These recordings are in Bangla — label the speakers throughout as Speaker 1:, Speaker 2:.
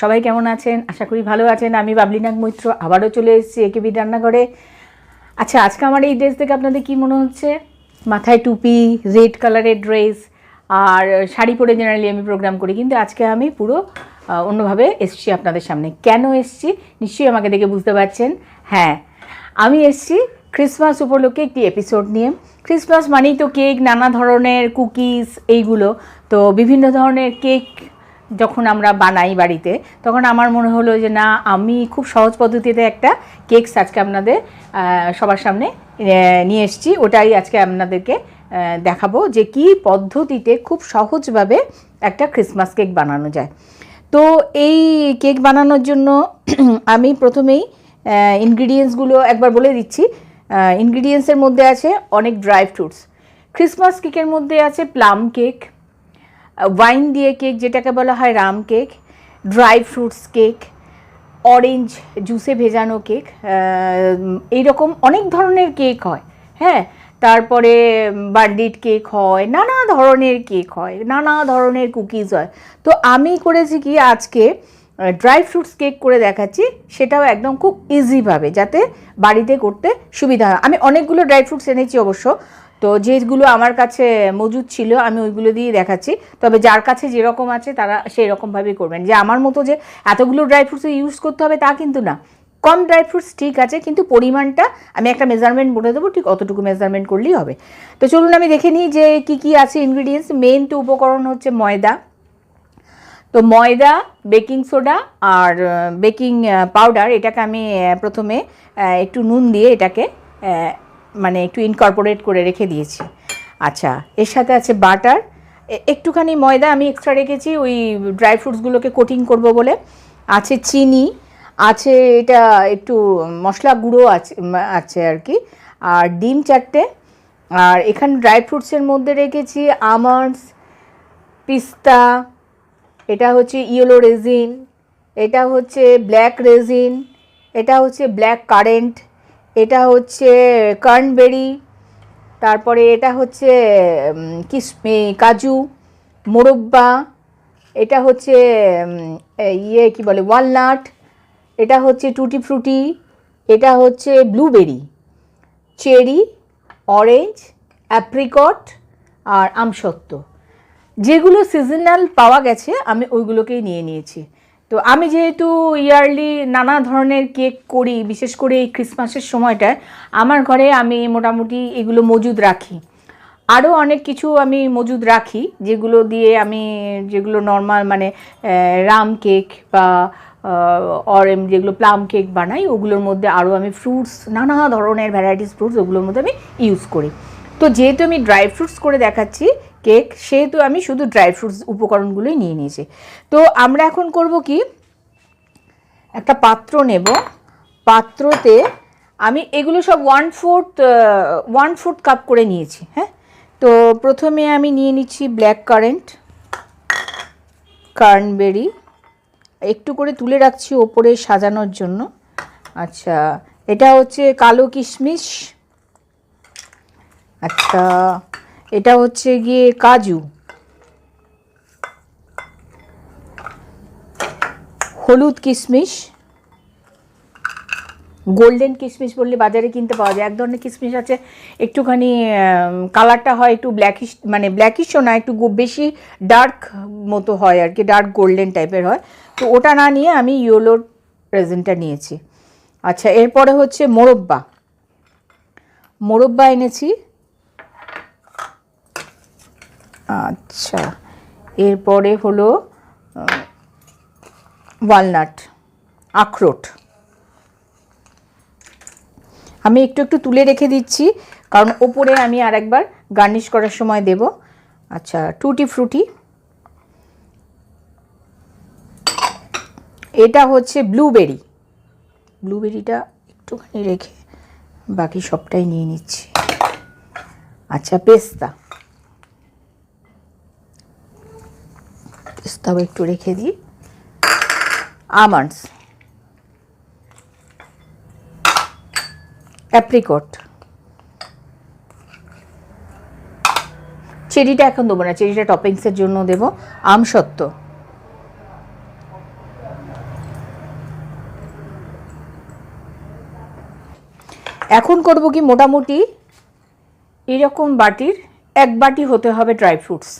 Speaker 1: সবাই কেমন আছেন? আশা করি ভালো আছেন। আমি বাবলিনাগ মৈত্র, আবারও চলে এসেছি একেবি রান্নাঘরে। আচ্ছা আজকে আমার এই ড্রেস দেখে আপনাদের কি মনে হচ্ছে? মাথায় টুপি, রেড কালারের ড্রেস, আর শাড়ি পরে জেনারেলি আমি প্রোগ্রাম করি, কিন্তু আজকে আমি পুরো অন্যভাবে এসছি আপনাদের সামনে। কেন এসছি? নিশ্চয়ই আমাকে দেখে বুঝতে পারছেন। হ্যাঁ আমি এসছি ক্রিসমাস উপলক্ষে একটি এপিসোড নিয়ে। ক্রিসমাস মানেই তো কেক নানা ধরনের কুকিজ এইগুলো। তো বিভিন্ন ধরনের কেক যখন আমরা বানাই বাড়িতে, তখন আমার মনে হলো যে না, আমি খুব সহজ পদ্ধতিতে একটা কেকস আজকে আপনাদের সবার সামনে নিয়ে এসেছি। ওটাই আজকে আপনাদেরকে দেখাবো যে কি পদ্ধতিতে খুব সহজভাবে একটা ক্রিসমাস কেক বানানো যায়। তো এই কেক বানানোর জন্য আমি প্রথমেই ইনগ্রিডিয়েন্টসগুলো একবার বলে দিচ্ছি। ইনগ্রিডিয়েন্টসের মধ্যে আছে অনেক ড্রাই ফ্রুটস ক্রিসমাস কেকের মধ্যে আছে প্লাম কেক ওয়াইন দিয়ে কেক যেটাকে বলা হয় rum cake dry fruits cake orange জুসে ভেজানো কেক এইরকম অনেক ধরনের কেক হয় হ্যাঁ? তারপরে বার্ডিড কেক হয়, নানা ধরনের কেক হয়, নানা ধরনের কুকিজ হয়। তো আমি করেছি কি, আজকে ড্রাই ফ্রুটস কেক করে দেখাচ্ছি, সেটাও একদম খুব ইজিভাবে যাতে বাড়িতে করতে সুবিধা হয়। আমি অনেকগুলো ড্রাই ফ্রুটস এনেছি অবশ্য তো যেগুলো আমার কাছে মজুদ ছিল, আমি ওইগুলো দিয়ে দেখাচ্ছি। তবে যার কাছে যেরকম আছে, তারা সেই রকমভাবেই করবেন। যে আমার মতো যে এতগুলো ড্রাই ফ্রুটস ইউজ করতে হবে, তা কিন্তু না। কম ড্রাই ফ্রুটস ঠিক আছে, কিন্তু পরিমাণটা আমি একটা মেজারমেন্ট বলে দেবো, ঠিক অতটুকু মেজারমেন্ট করলেই হবে। তো চলুন আমি দেখে নিই যে কি কি আছে ইনগ্রিডিয়েন্টস মেন তো উপকরণ হচ্ছে ময়দা। তো ময়দা বেকিং সোডা আর বেকিং পাউডার এটাকে আমি প্রথমে একটু নুন দিয়ে এটাকে মানে একটু ইনকর্পোরেট করে রেখে দিয়েছি। আচ্ছা এর সাথে আছে বাটার একটুখানি ময়দা আমি এক্সট্রা রেখেছি, ওই ড্রাই ফ্রুটসগুলোকে কোটিং করব বলে। আছে চিনি, আছে এটা একটু মশলা গুঁড়ো আছে আছে আর কি। আর ডিম চারটে। আর এখানে ড্রাই ফ্রুটসের মধ্যে রেখেছি আমন্ডস পিস্তা এটা হচ্ছে ইয়েলো রেজিন এটা হচ্ছে ব্ল্যাক রেজিন এটা হচ্ছে ব্ল্যাক কারেন্ট এটা হচ্ছে কার্নবেরি, তারপরে এটা হচ্ছে কিসমি কাজু, মোরব্বা, এটা হচ্ছে ইয়ে কি বলে, ওয়ালনাট, এটা হচ্ছে টুটি ফ্রুটি, এটা হচ্ছে ব্লুবেরি, চেরি, অরেঞ্জ, অ্যাপ্রিকট আর আমসত্ত্ব। যেগুলো সিজনাল পাওয়া গেছে, আমি ওইগুলোকেই নিয়ে নিয়েছি। তো আমি যেহেতু ইয়ারলি নানা ধরনের কেক করি, বিশেষ করে এই ক্রিসমাসের সময়টায়, আমার ঘরে আমি মোটামুটি এগুলো মজুদ রাখি। আরও অনেক কিছু আমি মজুদ রাখি, যেগুলো দিয়ে আমি যেগুলো নর্মাল মানে রাম কেক বা অরেম যেগুলো প্লাম কেক বানাই, ওগুলোর মধ্যে আরও আমি ফ্রুটস, নানা ধরনের ভ্যারাইটিস ফ্রুটস ওগুলোর মধ্যে আমি ইউজ করি। তো যেহেতু আমি ড্রাই ফ্রুটস করে দেখাচ্ছি কেক, সেহেতু আমি শুধু ড্রাই ফ্রুটস উপকরণগুলোই নিয়ে নিয়েছি। তো আমরা এখন করব কি? একটা পাত্র নেব। পাত্রতে আমি এগুলো সব one fourth one fourth cup করে নিয়েছি হ্যাঁ? তো প্রথমে আমি নিয়ে নিচ্ছি ব্ল্যাক কারেন্ট কার্নবেরি একটু করে তুলে রাখছি ওপরে সাজানোর জন্য। আচ্ছা এটা হচ্ছে কালো কিশমিশ। আচ্ছা এটা হচ্ছে গিয়ে কাজু। হলুদ কিশমিশ। গোল্ডেন কিশমিশ বললে বাজারে কিনতে পাওয়া যায়। এক ধরনের কিশমিশ আছে, একটুখানি কালারটা হয় একটু ব্ল্যাকিশ মানে ব্ল্যাকিশও না, একটু বেশি ডার্ক মতো হয় আর কি ডার্ক গোল্ডেন টাইপের হয়। তো ওটা না নিয়ে আমি ইয়েলোর রেজিনটা নিয়েছি। আচ্ছা এরপরে হচ্ছে মোরব্বা। মোরব্বা এনেছি। আচ্ছা। এরপরে হলো ওয়ালনাট আখরোট। আমি একটু একটু তুলে রেখে দিচ্ছি, কারণ ওপরে আমি আর একবার গার্নিশ করার সময় দেব। আচ্ছা টুটি ফ্রুটি এটা হচ্ছে ব্লুবেরি ব্লুবেরিটা একটুখানি রেখে বাকি সবটাই নিয়ে নিচ্ছি। আচ্ছা পেস্তা। পিস্তাও একটু রেখে দিই। আমন্ডস অ্যাপ্রিকট চেরিটা এখন দেবো না চেরিটা টপিংসের জন্য দেব। আমসত্ব এখন করব কি মোটামুটি এরকম বাটির, এক বাটি হতে হবে ড্রাই ফ্রুটস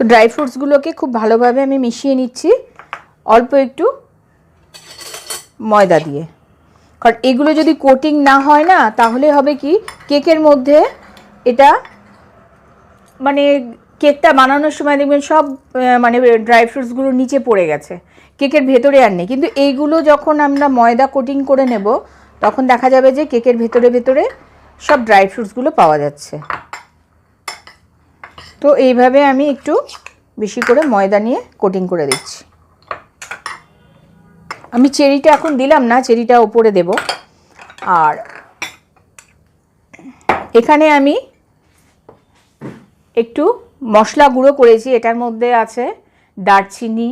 Speaker 1: তো ড্রাই ফ্রুটসগুলোকে খুব ভালোভাবে আমি মিশিয়ে নিচ্ছি। অল্প একটু ময়দা দিয়ে। কারণ এগুলো যদি কোটিং না হয় না, তাহলে হবে কি, কেকের মধ্যে এটা মানে কেকটা বানানোর সময় দেখবেন সব মানে ড্রাই ফ্রুটসগুলো নিচে পড়ে গেছে। কেকের ভেতরে আর নেই। কিন্তু এইগুলো যখন আমরা ময়দা কোটিং করে নেব, তখন দেখা যাবে যে কেকের ভেতরে ভেতরে সব ড্রাই ফ্রুটসগুলো পাওয়া যাচ্ছে। তো এইভাবে আমি একটু বেশি করে ময়দা নিয়ে কোটিং করে দিচ্ছি। আমি চেরিটা এখন দিলাম না, চেরিটা ওপরে দেব। আর এখানে আমি একটু মশলা গুঁড়ো করেছি, এটার মধ্যে আছে দারচিনি,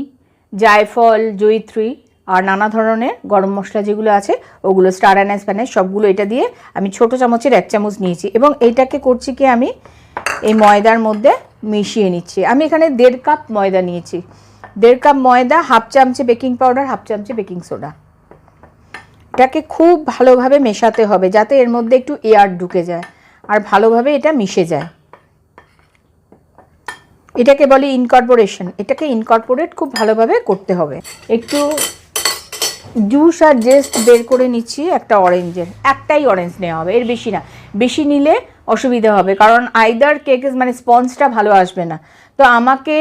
Speaker 1: জায়ফল, জয়িত্রী আর নানা ধরনের গরম মশলা যেগুলো আছে, ওগুলো স্টার অ্যান্ড স্প্যানেস সবগুলো এটা দিয়ে আমি ছোট চামচের এক চামচ নিয়েছি। এবং এইটাকে করছি কি আমি এই ময়দার মধ্যে মিশিয়ে নিচ্ছি। আমি এখানে দেড় কাপ ময়দা নিয়েছি। দেড় কাপ ময়দা, হাফ চামচে বেকিং পাউডার, হাফ চামচে বেকিং সোডা। এটাকে খুব ভালোভাবে মেশাতে হবে যাতে এর মধ্যে একটু এয়ার ঢুকে যায় আর ভালোভাবে এটা মিশে যায়। এটাকে বলে ইনকর্পোরেশন। এটাকে ইনকর্পোরেট খুব ভালোভাবে করতে হবে। একটু জুস আর জেস্ট বের করে নিচ্ছি একটা অরেঞ্জের। একটাই অরেঞ্জ নেওয়া হবে, এর বেশি না। বেশি নিলে অসুবিধা হবে। কারণ আইদার কেক মানে স্পঞ্জটা ভালো আসবে না। তো আমাকে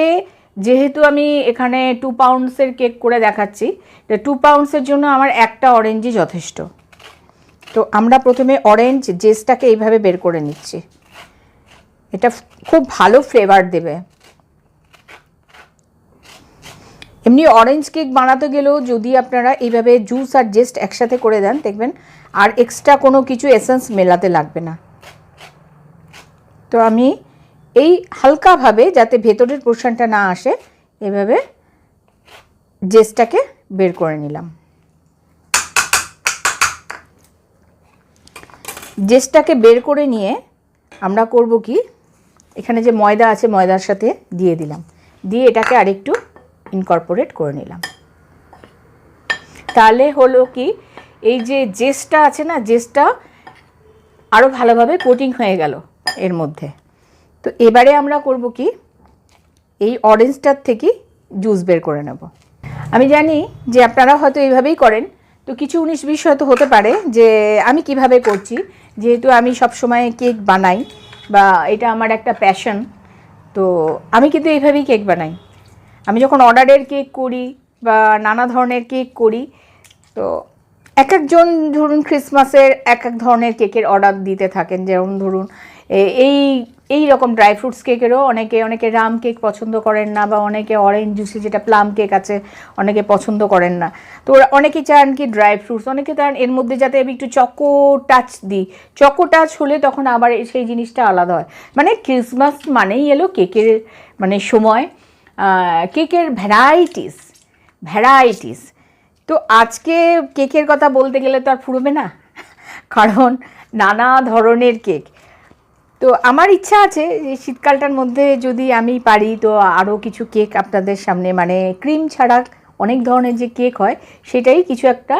Speaker 1: যেহেতু আমি এখানে টু পাউন্ডসের কেক করে দেখাচ্ছি, তো টু পাউন্ডসের জন্য আমার একটা অরেঞ্জই যথেষ্ট। তো আমরা প্রথমে অরেঞ্জ জেসটাকে এইভাবে বের করে নিচ্ছি। এটা খুব ভালো ফ্লেভার দেবে। এমনি অরেঞ্জ কেক বানাতে গেলেও যদি আপনারা এইভাবে জুস আর জেস্ট একসাথে করে দেন, দেখবেন আর এক্সট্রা কোনো কিছু এসেন্স মেলাতে লাগবে না। তো আমি এই হালকাভাবে যাতে ভেতরের পোর্শনটা না আসে, এভাবে জেসটাকে বের করে নিলাম। জেসটাকে বের করে নিয়ে আমরা করব কি, এখানে যে ময়দা আছে ময়দার সাথে দিয়ে দিলাম। দিয়ে এটাকে আরেকটু ইনকর্পোরেট করে নিলাম। তাহলে হলো কি, এই যে জেসটা আছে না, জেসটা আরও ভালোভাবে কোটিং হয়ে গেল। এর মধ্যে। তো এবারে আমরা করব কি? এই অরেঞ্জটার থেকে জুস বের করে নেব। আমি জানি যে আপনারা হয়তো এইভাবেই করেন। তো কিছু উনিশ বিশ হয়তো হতে পারে যে আমি কীভাবে করছি। যেহেতু আমি সব সময় কেক বানাই বা এটা আমার একটা প্যাশন তো আমি কিন্তু এইভাবেই কেক বানাই। আমি যখন অর্ডারের কেক করি বা নানা ধরনের কেক করি, তো এক একজন ধরুন ক্রিসমাসের এক এক ধরনের কেকের অর্ডার দিতে থাকেন। যেমন ধরুন এই এই রকম ড্রাই ফ্রুটস কেকেরও অনেকে অনেকে রাম কেক পছন্দ করেন না বা অনেকে অরেঞ্জ জুসি যেটা প্লাম কেক আছে, অনেকে পছন্দ করেন না। তো অনেকে চান কি ড্রাই ফ্রুটস অনেকে চান এর মধ্যে যাতে আমি একটু চকো টাচ দিই। চকো টাচ হলে তখন আবার সেই জিনিসটা আলাদা হয়। মানে ক্রিসমাস মানেই এলো কেকের মানে সময় কেকের ভ্যারাইটিস ভ্যারাইটিস তো আজকে কেকের কথা বলতে গেলে তো আর ফুরবে না। কারণ নানা ধরনের কেক তো আমার ইচ্ছা আছে যে শীতকালটার মধ্যে যদি আমি পারি, তো আরও কিছু কেক আপনাদের সামনে মানে ক্রিম ছাড়া অনেক ধরনের যে কেক হয়, সেটাই কিছু একটা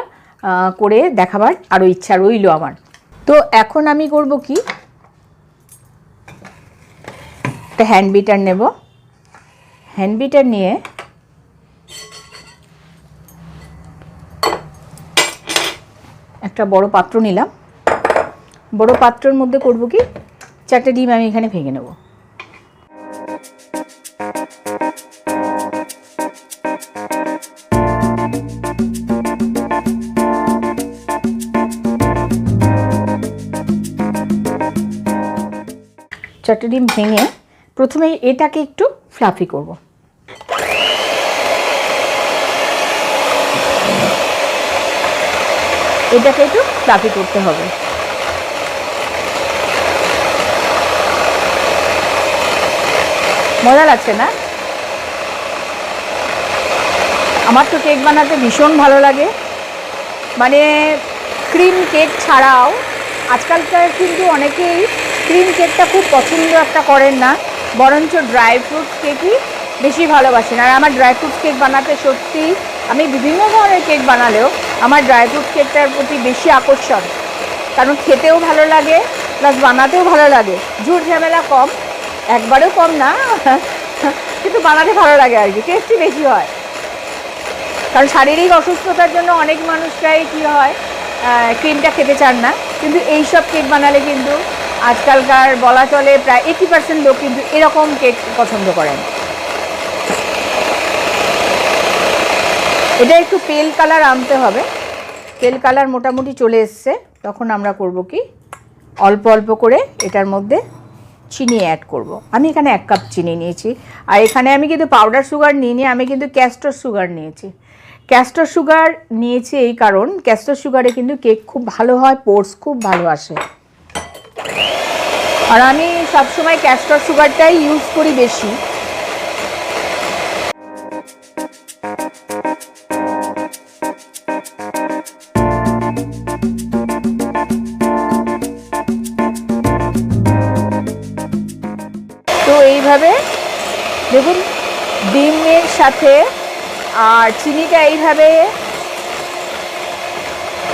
Speaker 1: করে দেখাবার আরও ইচ্ছা রইল আমার। তো এখন আমি করব কি? একটা হ্যান্ড বিটার নেব। হ্যান্ড বিটার নিয়ে একটা বড় পাত্র নিলাম। বড় পাত্রের মধ্যে করব কি? চারটে ডিম আমি এখানে ভেঙে নেব। চারটে ডিম ভেঙে প্রথমে এটাকে একটু ফ্লাফি করব। এটাকে একটু ফ্লাফি করতে হবে। মজা লাগছে না? আমার তো কেক বানাতে ভীষণ ভালো লাগে। মানে ক্রিম কেক ছাড়াও আজকালকার কিন্তু অনেকেই ক্রিম কেকটা খুব পছন্দ একটা করেন না, বরঞ্চ ড্রাই ফ্রুট কেকই বেশি ভালোবাসেন। আর আমার ড্রাই ফ্রুট কেক বানাতে সত্যি আমি বিভিন্ন ধরনের কেক বানালেও আমার ড্রাই ফ্রুট কেকটার প্রতি বেশি আকর্ষণ। কারণ খেতেও ভালো লাগে, প্লাস বানাতেও ভালো লাগে। ঝুট ঝামেলা কম একবারেও কম না। কিন্তু বানাতে ভালো লাগে আর কি টেস্টি বেশি হয়। কারণ শারীরিক অসুস্থতার জন্য অনেক মানুষরাই কী হয় ক্রিমটা খেতে চান না। কিন্তু এই সব কেক বানালে কিন্তু আজকালকার বলা চলে প্রায় এইটি পার্সেন্ট লোক কিন্তু এরকম কেক পছন্দ করেন। এটা একটু পেল কালার আনতে হবে। পেল কালার মোটামুটি চলে এসছে। তখন আমরা করব কি, অল্প অল্প করে এটার মধ্যে চিনি অ্যাড করব। আমি এখানে এক কাপ চিনি নিয়েছি। আর এখানে আমি কিন্তু পাউডার সুগার নিইনি, আমি কিন্তু ক্যাস্টর সুগার নিয়েছি। ক্যাস্টর সুগার নিয়েছি এই কারণ ক্যাস্টর সুগারে কিন্তু কেক খুব ভালো হয় পোর্স খুব ভালো আসে। আর আমি সবসময় ক্যাস্টর সুগারটাই ইউজ করি বেশি। দেখুন, ডিমের সাথে আর চিনিটা এইভাবে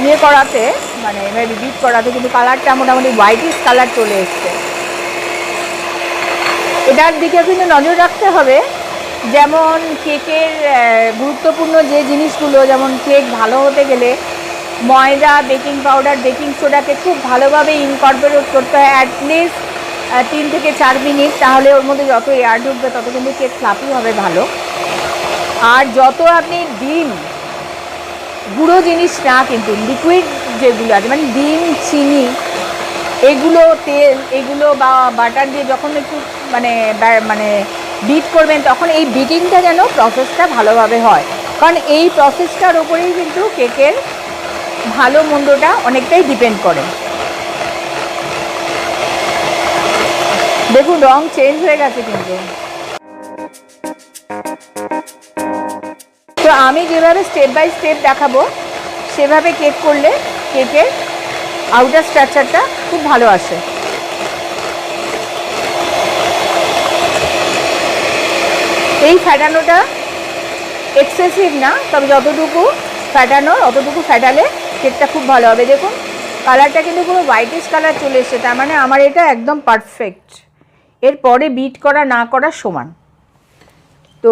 Speaker 1: ইয়ে করাতে মানে এভাবে বিট করাতে কিন্তু কালারটা মোটামুটি হোয়াইটিস কালার চলে এসছে। এটার দিকে কিন্তু নজর রাখতে হবে, যেমন কেকের গুরুত্বপূর্ণ যে জিনিসগুলো, যেমন কেক ভালো হতে গেলে ময়দা বেকিং পাউডার বেকিং সোডাকে খুব ভালোভাবে ইনকর্পোরেট করতে হয় অ্যাটলিস্ট তিন থেকে চার মিনিট, তাহলে ওর মধ্যে যত এয়ার ঢুকবে, তত কিন্তু কেক ফ্লাপি হবে ভালো। আর যত আপনি ডিম, গুঁড়ো জিনিস না কিন্তু লিকুইড যেগুলো আছে মানে ডিম, চিনি, এগুলো তেল, এগুলো বা বাটার দিয়ে যখন একটু মানে মানে বিট করবেন, তখন এই বিটিংটা যেন প্রসেসটা ভালোভাবে হয়। কারণ এই প্রসেসটার ওপরেই কিন্তু কেকের ভালো মন্দটা অনেকটাই ডিপেন্ড করে। দেখুন, রং চেঞ্জ হয়ে গেছে কিন্তু। তো আমি যেভাবে স্টেপ বাই স্টেপ দেখাবো, সেভাবে কেক করলে কেকের আউটার স্ট্রাকচারটা খুব ভালো আসে। এই ফ্যাটানোটা এক্সেসিভ না, তবে যতটুকু ফ্যাটানো অতটুকু ফ্যাটালে কেকটা খুব ভালো হবে। দেখুন কালারটা কিন্তু পুরো হোয়াইটিশ কালার চলে এসছে, তার মানে আমার এটা একদম পারফেক্ট এরপরে বিট করা, না করা সমান। তো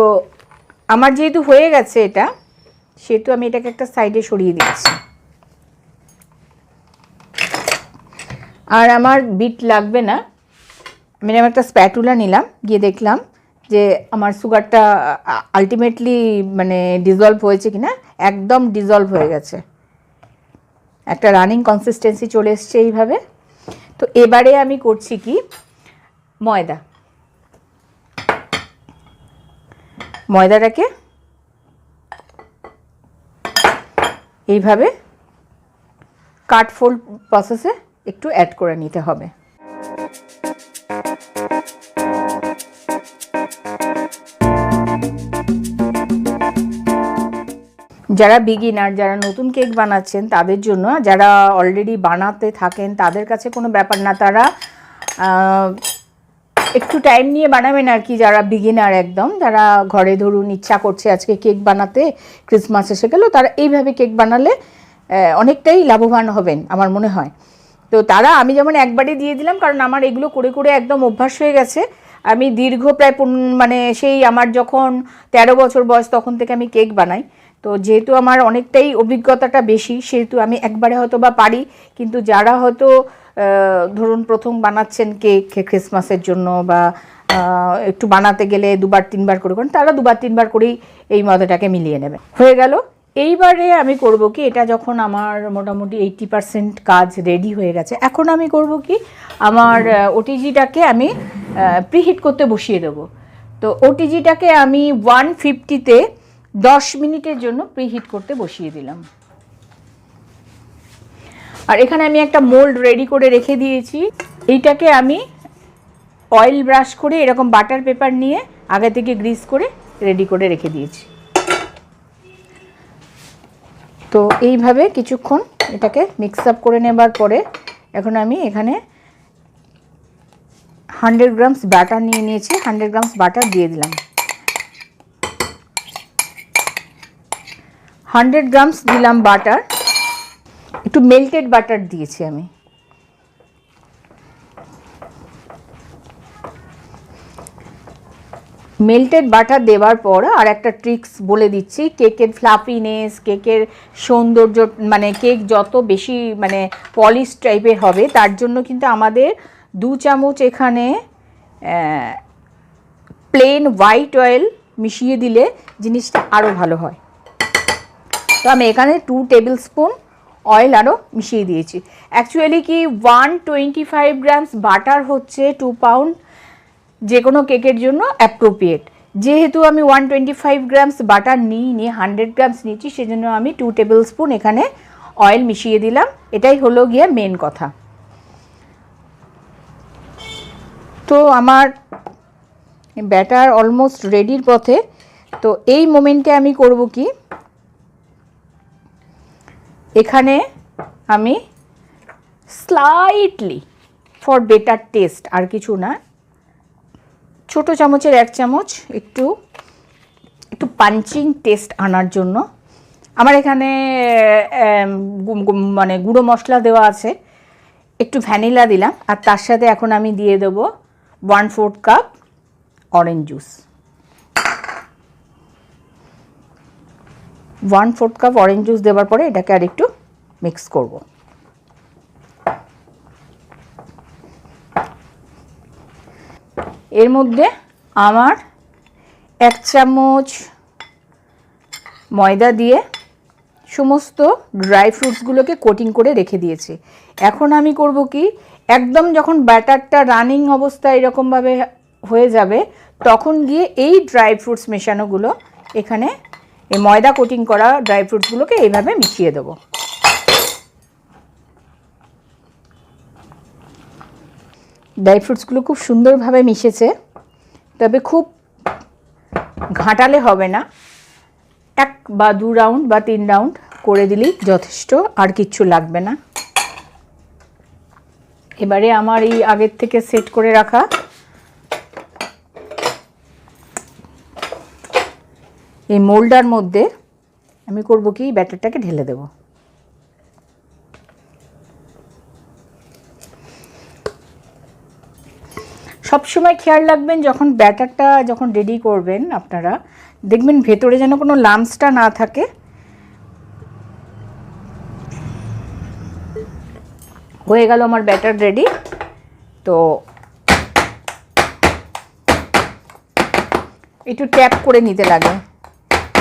Speaker 1: আমার যেহেতু হয়ে গেছে এটা, সেহেতু আমি এটাকে একটা সাইডে সরিয়ে দিচ্ছি। আর আমার বিট লাগবে না। আমি এরকম একটা স্প্যাটুলা নিলাম, গিয়ে দেখলাম যে আমার সুগারটা আলটিমেটলি মানে ডিজলভ হয়েছে কিনা, একদম ডিজলভ হয়ে গেছে। একটা রানিং কনসিস্টেন্সি চলে এসছে এইভাবে। তো এবারে আমি করছি কি ময়দা। ময়দাটাকে এইভাবে কাট ফোল্ড প্রসেসে একটু অ্যাড করে নিতে হবে। যারা বিগিনার যারা নতুন কেক বানাচ্ছেন, তাদের জন্য, যারা অলরেডি বানাতে থাকেন, তাদের কাছে কোনো ব্যাপার না। তারা একটু টাইম নিয়ে বানাবেন আর কি যারা বিগিনার একদম যারা ঘরে ধরুন ইচ্ছা করছে আজকে কেক বানাতে ক্রিসমাস এসে গেল, তারা এইভাবে কেক বানালে অনেকটাই লাভবান হবেন আমার মনে হয়। তো তারা, আমি যেমন একবারে দিয়ে দিলাম, কারণ আমার এগুলো করে করে একদম অভ্যাস হয়ে গেছে। আমি দীর্ঘ প্রায় মানে সেই আমার যখন তেরো বছর বয়স, তখন থেকে আমি কেক বানাই। তো যেহেতু আমার অনেকটাই অভিজ্ঞতাটা বেশি, সেহেতু আমি একবারে হয়তো বা পারি, কিন্তু যারা হয়তো ধরুন প্রথম বানাচ্ছেন কেক ক্রিসমাসের জন্য বা একটু বানাতে গেলে দুবার, তিনবার করে করেন, তারা দুবার, তিনবার করেই এই ময়দাটাকে মিলিয়ে নেবে। হয়ে গেল। এইবারে আমি করব কি, এটা যখন আমার মোটামুটি এইটটি পার্সেন্ট কাজ রেডি হয়ে গেছে, এখন আমি করব কি, আমার ওটিজিটাকে আমি প্রিহিট করতে বসিয়ে দেবো। তো ওটিজিটাকে আমি ওয়ান ফিফটিতে দশ মিনিটের জন্য প্রিহিট করতে বসিয়ে দিলাম। আর এখানে আমি একটা মোল্ড রেডি করে রেখে দিয়েছি। এইটাকে আমি অয়েল ব্রাশ করে এরকম বাটার পেপার নিয়ে আগে থেকে গ্রিস করে রেডি করে রেখে দিয়েছি। তো এইভাবে কিছুক্ষণ এটাকে মিক্স আপ করে নেবার পরে এখন আমি এখানে হান্ড্রেড গ্রামস বাটার নিয়ে নিয়েছি। হান্ড্রেড গ্রামস বাটার দিয়ে দিলাম। হান্ড্রেড গ্রামস দিলাম বাটার একটু মেল্টেড বাটার দিয়েছি আমি। মেল্টেড বাটার দেওয়ার পর আর একটা ট্রিক্স বলে দিচ্ছি। কেকের ফ্লাফিনেস কেকের সৌন্দর্য মানে কেক যত বেশি মানে পলিশ টাইপের হবে, তার জন্য কিন্তু আমাদের দু চামচ এখানে প্লেন হোয়াইট অয়েল মিশিয়ে দিলে জিনিসটা আরও ভালো হয়। তো আমি এখানে টু টেবিল স্পুন অয়েল আরও মিশিয়ে দিয়েছি। অ্যাকচুয়ালি কি one twenty five grams butter হচ্ছে টু পাউন্ড যে কোনো কেকের জন্য অ্যাপ্রোপ্রিয়েট যেহেতু আমি one twenty five grams butter নিই নি হান্ড্রেড গ্রামস নিচ্ছি সেজন্য আমি টু টেবিল স্পুন এখানে অয়েল মিশিয়ে দিলাম। এটাই হলো গিয়ে মেন কথা। তো আমার ব্যাটার অলমোস্ট রেডির পথে। তো এই মোমেন্টে আমি করব কি? এখানে আমি স্লাইটলি ফর বেটার টেস্ট আর কিছু না। ছোট চামচের এক চামচ একটু একটু পাঞ্চিং টেস্ট আনার জন্য। আমার এখানে মানে গুঁড়ো মশলা দেওয়া আছে। একটু ভ্যানিলা দিলাম, আর তার সাথে এখন আমি দিয়ে দেবো one fourth cup orange juice one fourth cup orange juice দেওয়ার পরে এটাকে আর একটু মিক্স করব। এর মধ্যে আমার এক চামচ ময়দা দিয়ে সমস্ত ড্রাই ফ্রুটসগুলোকে কোটিং করে রেখে দিয়েছি। এখন আমি করব কি, একদম যখন ব্যাটারটা রানিং অবস্থায় এরকমভাবে হয়ে যাবে, তখন গিয়ে এই ড্রাই ফ্রুটস মেশানোগুলো এখানে এই ময়দা কোটিং করা ড্রাই ফ্রুটসগুলোকে এইভাবে মিশিয়ে দেবো। ড্রাই ফ্রুটসগুলো খুব সুন্দরভাবে মিশেছে, তবে খুব ঘাঁটালে হবে না। এক বা দু রাউন্ড বা তিন রাউন্ড করে দিলেই যথেষ্ট, আর কিচ্ছু লাগবে না। এবারে আমার এই আগের থেকে সেট করে রাখা এই মোল্ডার মধ্যে আমি করব কি, ব্যাটারটাকে ঢেলে দেবো। সবসময় খেয়াল রাখবেন, যখন ব্যাটারটা যখন রেডি করবেন আপনারা, দেখবেন ভেতরে যেন কোনো লামসটা না থাকে। হয়ে গেল আমার ব্যাটার রেডি তো একটু ট্যাপ করে নিতে লাগে।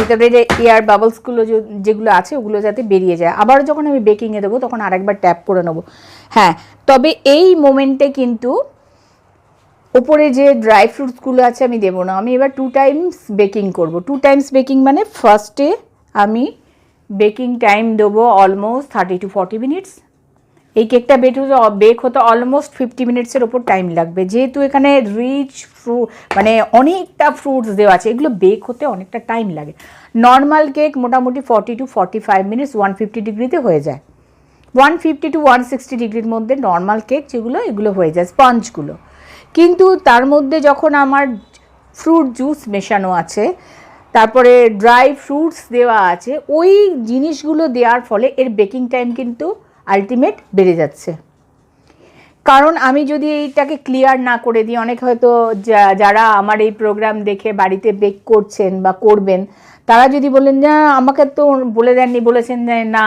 Speaker 1: ভিতরে যে এয়ার বাবলসগুলো যেগুলো আছে, ওগুলো যাতে বেরিয়ে যায়। আবার যখন আমি বেকিংয়ে দেবো, তখন আরেকবার ট্যাপ করে নেব। হ্যাঁ তবে এই মোমেন্টে কিন্তু ওপরে যে ড্রাই ফ্রুটসগুলো আছে, আমি দেবো না। আমি এবার টু টাইমস বেকিং করব। টু টাইমস বেকিং মানে ফার্স্টে আমি বেকিং টাইম দেবো almost thirty to forty minutes এই কেকটা বেট হতে বেক হতে অলমোস্ট ফিফটি মিনিটসের ওপর টাইম লাগবে। যেহেতু এখানে রিচ ফ্রু মানে অনেকটা ফ্রুটস দেওয়া আছে, এগুলো বেক হতে অনেকটা টাইম লাগে। নর্মাল কেক মোটামুটি forty to forty five minutes one fifty ডিগ্রিতে হয়ে যায়। One fifty to one sixty ডিগ্রির মধ্যে নর্মাল কেক যেগুলো, এগুলো হয়ে যায় স্পঞ্জগুলো কিন্তু তার মধ্যে যখন আমার ফ্রুট জুস মেশানো আছে, তারপরে ড্রাই ফ্রুটস দেওয়া আছে, ওই জিনিসগুলো দেওয়ার ফলে এর বেকিং টাইম কিন্তু আলটিমেট বেড়ে যাচ্ছে। কারণ আমি যদি এইটাকে ক্লিয়ার না করে দিই অনেক হয়তো যারা আমার এই প্রোগ্রাম দেখে বাড়িতে বেক করছেন বা করবেন তারা যদি বলেন যে "না, আমাকে তো বলে দেননি বলেছেন যে না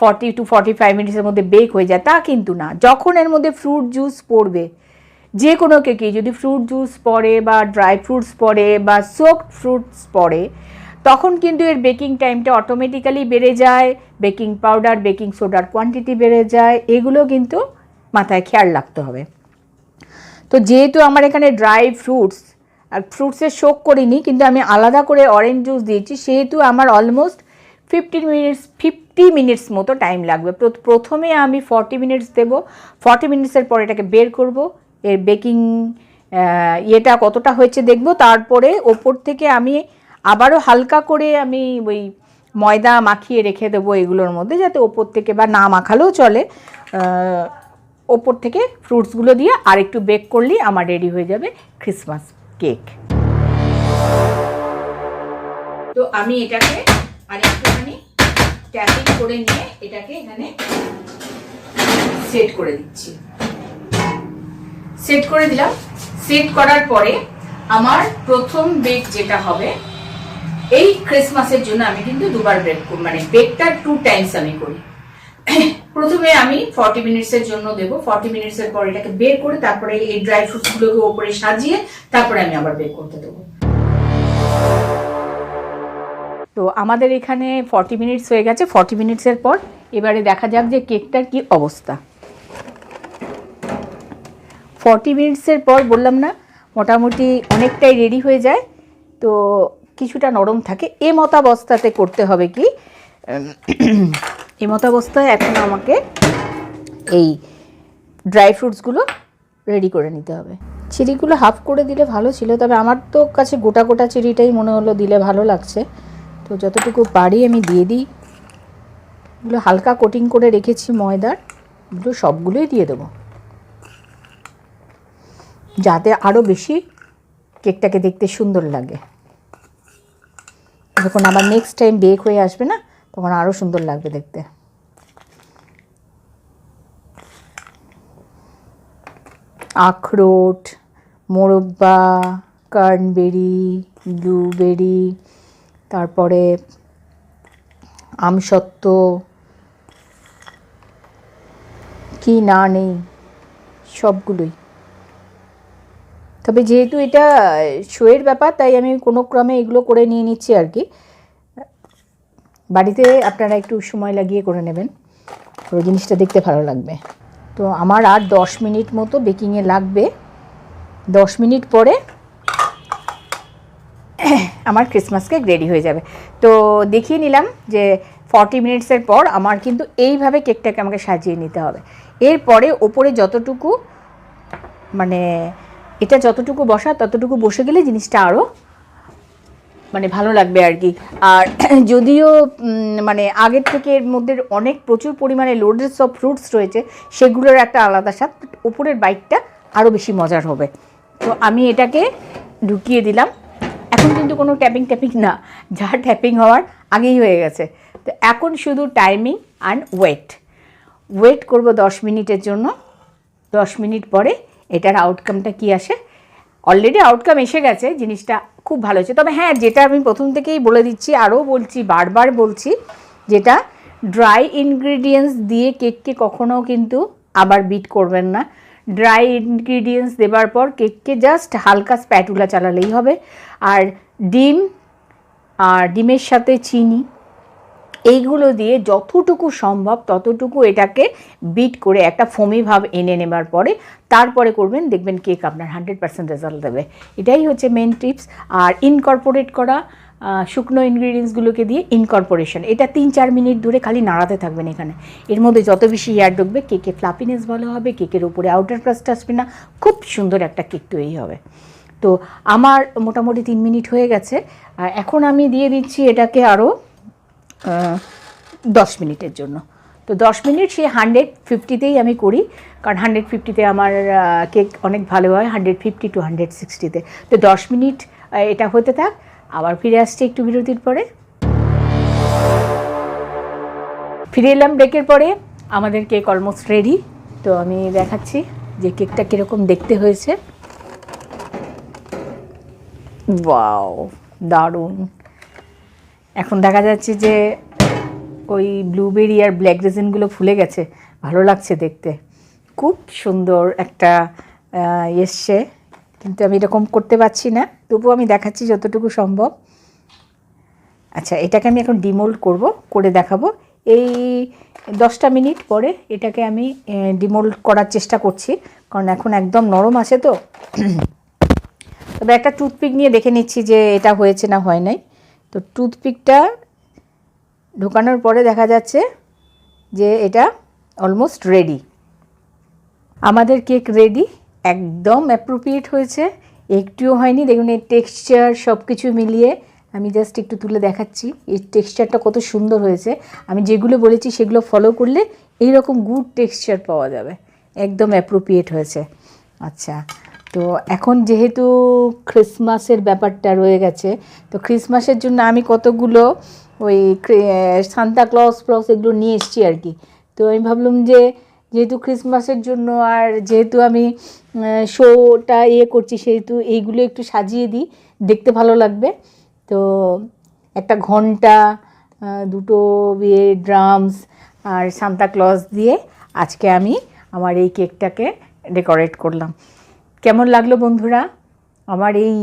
Speaker 1: ফর্টি টু ফর্টি ফাইভ মিনিটসের মধ্যে বেক হয়ে যায়। তা কিন্তু না। যখন এর মধ্যে ফ্রুট জুস পড়বে যে কোনো কেকেই যদি ফ্রুট জুস পড়ে বা ড্রাই ফ্রুটস পড়ে বা সোকড ফ্রুটস পড়ে তখন কিন্তু এর বেকিং টাইমটা অটোমেটিক্যালি বেড়ে যায়, বেকিং পাউডার বেকিং সোডার কোয়ান্টিটি বেড়ে যায়, এগুলো কিন্তু মাথায় খেয়াল রাখতে হবে। তো যেহেতু আমার এখানে ড্রাই ফ্রুটস আর ফ্রুটসের শোক করিনি, কিন্তু আমি আলাদা করে অরেঞ্জ জুস দিয়েছি, সেহেতু আমার almost fifteen minutes fifty minutes মতো টাইম লাগবে। প্রথমে আমি ফর্টি মিনিটস দেবো ফর্টি মিনিটসের পর এটাকে বের করব, এর বেকিং ইয়েটা কতটা হয়েছে দেখব, তারপরে ওপর থেকে আমি আবারও হালকা করে আমি ওই ময়দা মাখিয়ে রেখে দেবো এগুলোর মধ্যে যাতে ওপর থেকে বা না মাখালেও চলে। ওপর থেকে ফ্রুটসগুলো দিয়ে আর একটু বেক করলেই আমার রেডি হয়ে যাবে ক্রিসমাস কেক। তো আমি এটাকে আর একটুখানি ট্যাপিং করে নিয়ে এটাকে এখানে সেট করে দিচ্ছি। সেট করে দিলাম। সেট করার পরে আমার প্রথম বেক যেটা হবে এই ক্রিসমাসের জন্য আমি কিন্তু দুবার বেক মানে বেকটা টু টাইমস আমি করি। প্রথমে আমি ফর্টি মিনিটসের জন্য দেবো ফর্টি মিনিটসের পর এটাকে বের করে তারপরে এই ড্রাই ফ্রুটস গুলোকে ওপরে সাজিয়ে তারপরে আমি আবার বেক করতে দেবো। তো আমাদের এখানে ফর্টি মিনিটস হয়ে গেছে ফর্টি মিনিটসের পর এবারে দেখা যাক যে কেকটার কি অবস্থা। ফর্টি মিনিটসের পর বললাম না, মোটামুটি অনেকটাই রেডি হয়ে যায়। তো কিছুটা নরম থাকে। এ মতাবস্থাতে করতে হবে কি? এ মতাবস্থায় এখন আমাকে এই ড্রাই ফ্রুটসগুলো রেডি করে নিতে হবে। চিড়িগুলো হাফ করে দিলে ভালো ছিল, তবে আমার তো কাছে গোটা গোটা চিড়িটাই মনে হলো দিলে ভালো লাগছে। তো যতটুকু পারি আমি দিয়ে দিই। এগুলো হালকা কোটিং করে রেখেছি ময়দার। এগুলো সবগুলোই দিয়ে দেবো। যাতে আরও বেশি কেকটাকে দেখতে সুন্দর লাগে। যখন আবার নেক্সট টাইম বেক হয়ে আসবে না, তখন আরও সুন্দর লাগবে দেখতে। আখরোট, মোরব্বা, কার্নবেরি ব্লুবেরি তারপরে আমসত্ত্ব, কি না নেই, সবগুলোই। তবে যেহেতু এটা শোয়ের ব্যাপার, তাই আমি কোনো ক্রমে এগুলো করে নিয়ে নিচ্ছি আর কি। বাড়িতে আপনারা একটু সময় লাগিয়ে করে নেবেন। পুরো জিনিসটা দেখতে ভালো লাগবে। তো আমার আর দশ মিনিট মতো বেকিংয়ে লাগবে। দশ মিনিট পরে আমার ক্রিসমাস কেক রেডি হয়ে যাবে। তো দেখিয়ে নিলাম যে ফর্টি মিনিটসের পর আমার কিন্তু এইভাবে কেকটাকে আমাকে সাজিয়ে নিতে হবে। এরপরে ওপরে যতটুকু মানে এটা যতটুকু বসা ততটুকু বসে গেলে জিনিসটা আরও মানে ভালো লাগবে আর কি। আর যদিও মানে আগের থেকে এর মধ্যে অনেক প্রচুর পরিমাণে লোডেড অফ ফ্রুটস রয়েছে, সেগুলোর একটা আলাদা স্বাদ ওপরের বাইকটা আরও বেশি মজার হবে। তো আমি এটাকে ঢুকিয়ে দিলাম। এখন কিন্তু কোনো ট্যাপিং ট্যাপিং না, যা ট্যাপিং হওয়ার আগেই হয়ে গেছে। তো এখন শুধু টাইমিং অ্যান্ড ওয়েট ওয়েট করব দশ মিনিটের জন্য। দশ মিনিট পরে এটার আউটকামটা কি আসে? অলরেডি আউটকাম এসে গেছে, জিনিসটা খুব ভালো হয়েছে। তবে হ্যাঁ যেটা আমি প্রথম থেকেই বলে দিচ্ছি আরও বলছি, বারবার বলছি, যেটা ড্রাই ইনগ্রিডিয়েন্টস দিয়ে কেককে কখনো কিন্তু আবার বিট করবেন না। ড্রাই ইনগ্রিডিয়েন্টস দেবার পর কেককে জাস্ট হালকা স্প্যাটুলা চালালেই হবে। আর ডিম, আর ডিমের সাথে চিনি এইগুলো দিয়ে যতটুকু সম্ভব ততটুকু এটাকে বিট করে একটা ফমি ভাব এনে নেবার পরে তারপরে করবেন, দেখবেন কেক আপনার হান্ড্রেড পার্সেন্ট রেজাল্ট দেবে। এটাই হচ্ছে মেন টিপস আর ইনকর্পোরেট করা শুকনো ইনগ্রিডিয়েন্টসগুলোকে দিয়ে ইনকর্পোরেশন এটা তিন চার মিনিট ধরে খালি নাড়াতে থাকবেন এখানে। এর মধ্যে যত বেশি এয়ার ঢুকবে কেকে ফ্লাপিনেস ভালো হবে কেকের উপরে আউটার ক্রাস্ট আসবে না, খুব সুন্দর একটা কেক তৈরি হবে। তো আমার মোটামুটি তিন মিনিট হয়ে গেছে। এখন আমি দিয়ে দিচ্ছি এটাকে আরও দশ মিনিটের জন্য। তো দশ মিনিট, সেই হান্ড্রেড ফিফটিতেই আমি করি, কারণ হান্ড্রেড ফিফটিতে আমার কেক অনেক ভালো হয় হান্ড্রেড ফিফটি টু হান্ড্রেড সিক্সটিতে তো। দশ মিনিট এটা হতে থাক, আবার ফিরে আসছি একটু বিরতির পরে। ফিরে এলাম ব্রেকের পরে, আমাদের কেক অলমোস্ট রেডি তো আমি দেখাচ্ছি যে কেকটা কীরকম দেখতে হয়েছে। ওয়াও দারুণ। এখন দেখা যাচ্ছে যে, ওই ব্লুবেরি আর ব্ল্যাক রেজিনগুলো ফুলে গেছে। ভালো লাগছে দেখতে। খুব সুন্দর একটা এসছে। কিন্তু আমি এরকম করতে পারছি না। তবুও আমি দেখাচ্ছি যতটুকু সম্ভব। আচ্ছা এটাকে আমি এখন ডিমোল্ড করব, করে দেখাবো। এই দশটা মিনিট পরে এটাকে আমি ডিমোল্ড করার চেষ্টা করছি। কারণ এখন একদম নরম আছে তো। তবে একটা টুথপিক নিয়ে দেখে নিচ্ছি যে এটা হয়েছে না হয় নাই। তো টুথপিকটা ঢোকানোর পরে দেখা যাচ্ছে যে এটা অলমোস্ট রেডি আমাদের কেক রেডি একদম অ্যাপ্রোপ্রিয়েট হয়েছে। একটুও হয়নি, দেখুন এর টেক্সচার সব কিছু মিলিয়ে। আমি জাস্ট একটু তুলে দেখাচ্ছি, এই টেক্সচারটা কত সুন্দর হয়েছে। আমি যেগুলো বলেছি সেগুলো ফলো করলে এই রকম গুড টেক্সচার পাওয়া যাবে। একদম অ্যাপ্রোপ্রিয়েট হয়েছে। আচ্ছা তো এখন যেহেতু ক্রিসমাসের ব্যাপারটা রয়ে গেছে, তো ক্রিসমাসের জন্য আমি কতগুলো ওই সান্তা ক্লস ক্লস এগুলো নিয়ে এসেছি আর কি। তো আমি ভাবলাম যে যেহেতু ক্রিসমাসের জন্য আর যেহেতু আমি শোটা ইয়ে করছি, সেহেতু এইগুলো একটু সাজিয়ে দিই, দেখতে ভালো লাগবে। তো একটা ঘণ্টা দুটো ইয়ে ড্রামস আর সান্তা ক্লজ দিয়ে আজকে আমি আমার এই কেকটাকে ডেকোরেট করলাম। কেমন লাগল বন্ধুরা? আমার এই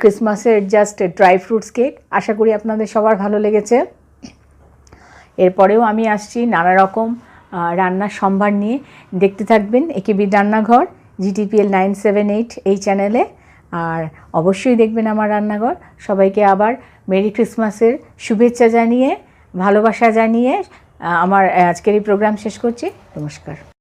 Speaker 1: ক্রিসমাসের জাস্ট ড্রাই ফ্রুটস কেক আশা করি আপনাদের সবার ভালো লেগেছে। এরপরেও আমি আসছি নানা রকম রান্নার সম্ভার নিয়ে। দেখতে থাকবেন একেবি রান্নাঘর জিটিপিএল নাইন সেভেন এইট এই চ্যানেলে আর অবশ্যই দেখবেন আমার রান্নাঘর। সবাইকে আবার মেরি ক্রিসমাসের শুভেচ্ছা জানিয়ে, ভালোবাসা জানিয়ে আমার আজকের এই প্রোগ্রাম শেষ করছি। নমস্কার।